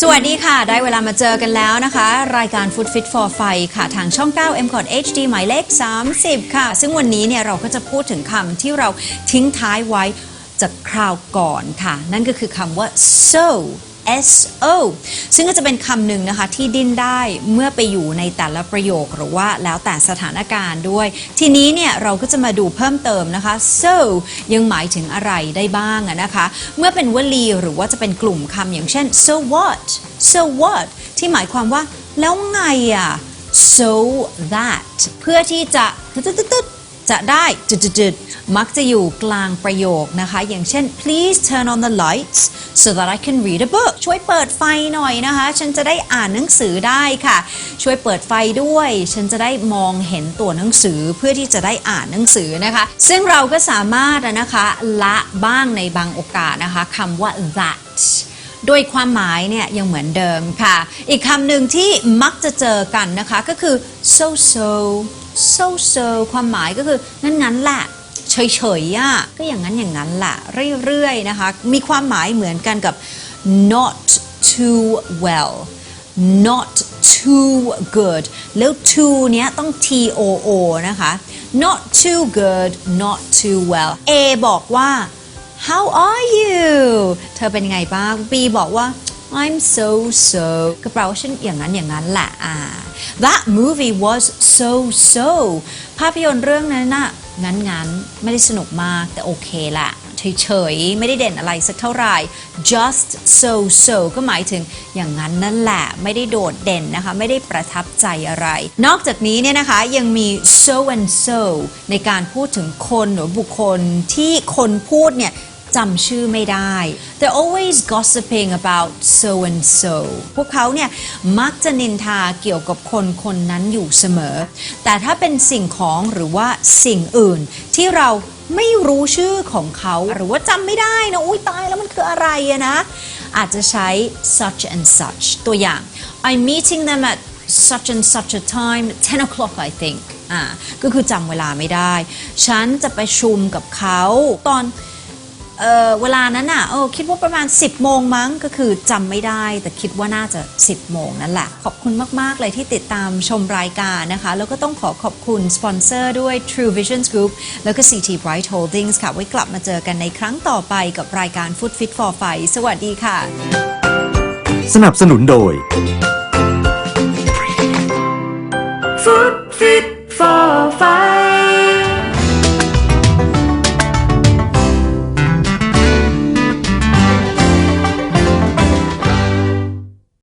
สวัสดีค่ะ ได้เวลามาเจอกันแล้วนะคะ รายการ Food Fit for ไฟค่ะ ทางช่อง 9 m c o t HD หมายเลข 30 ค่ะ ซึ่งวันนี้เนี่ยเราก็จะพูดถึงคำที่เราทิ้งท้ายไว้จากคราวก่อนค่ะ นั่นก็คือคำว่า so S O ซึ่งก็จะเป็นคำหนึ่งนะคะที่ดิ้นได้เมื่อไปอยู่ในแต่ละประโยคหรือว่าแล้วแต่สถานการณ์ด้วย ทีนี้เนี่ยเราก็จะมาดูเพิ่มเติมนะคะ so ยังหมายถึงอะไรได้บ้างนะคะ เมื่อเป็นวลีหรือว่าจะเป็นกลุ่มคำอย่างเช่น so what so what ที่หมายความว่าแล้วไงอะ so that เพื่อที่จะตึ๊ด จะได้จุดๆมักจะอยู่กลางประโยคนะคะ อย่างเช่น please turn on the lights so that I can read a book ช่วยเปิดไฟหน่อยนะคะ ฉันจะได้อ่านหนังสือได้ค่ะ ช่วยเปิดไฟด้วย ฉันจะได้มองเห็นตัวหนังสือเพื่อที่จะได้อ่านหนังสือนะคะ ซึ่งเราก็สามารถนะคะละบ้างในบางโอกาสนะคะคำว่า that โดยความหมายเนี่ยยังเหมือนเดิมค่ะ อีกคำหนึ่งที่มักจะเจอกันนะคะก็คือ so so so so ความหมายก็คืองั้นงั้นๆแหละเฉยๆอะก็อย่างนั้นอย่างนั้นแหละเรื่อยๆนะคะ มีความหมายเหมือนกันกับ not too well not too good แล้ว too เนี้ยต้อง t o o นะคะ not too good not too well A บอกว่า How are you อเป็นยังไงบ้าง B บอกว่า I'm so so ก็แปลว่าฉันอย่างนั้นอย่างนั้นแหละอ่า That movie was so so ภาพยนตร์เรื่องนั้นน่ะงั้นงั้นไม่ได้สนุกมากแต่โอเคแหละเฉยๆ ไม่ได้เด่นอะไรสักเท่าไหร่ just so so ก็หมายถึงอย่างนั้นนั่นแหละ ไม่ได้โดดเด่นนะคะ ไม่ได้ประทับใจอะไร นอกจากนี้เนี่ยนะคะยังมี so and so ในการพูดถึงคนหรือบุคคลที่คนพูดเนี่ย จำชื่อไม่ได้ they're always gossiping about so and so พวกเขาเนี่ยมักจะนินทาเกี่ยวกับคนคนนั้นอยู่เสมอ แต่ถ้าเป็นสิ่งของหรือว่าสิ่งอื่นที่เราไม่รู้ชื่อของเขาหรือว่าจำไม่ได้นะอุ้ยตายแล้วมันคืออะไรอะนะ อาจจะใช้ such and such ตัวอย่าง I'm meeting them at such and such a time 10 o'clock I think อ่าก็คือจำเวลาไม่ได้ ฉันจะไปชุมกับเขาตอน เออเวลานั้นอะเออคิดว่าประมาณ 10 โมงมั้งก็คือจำไม่ได้ แต่คิดว่าน่าจะ 10 โมงนั่นแหละ ขอบคุณมาก ๆ เลยที่ติดตามชมรายการนะคะ แล้วก็ต้องขอขอบคุณสปอนเซอร์ด้วย True Visions Group แล้วก็ CT Bright Holdings ค่ะ ไว้กลับมาเจอกันในครั้งต่อไปกับรายการ Food Fit for Fight สวัสดีค่ะ สนับสนุนโดย Food Fit for Fight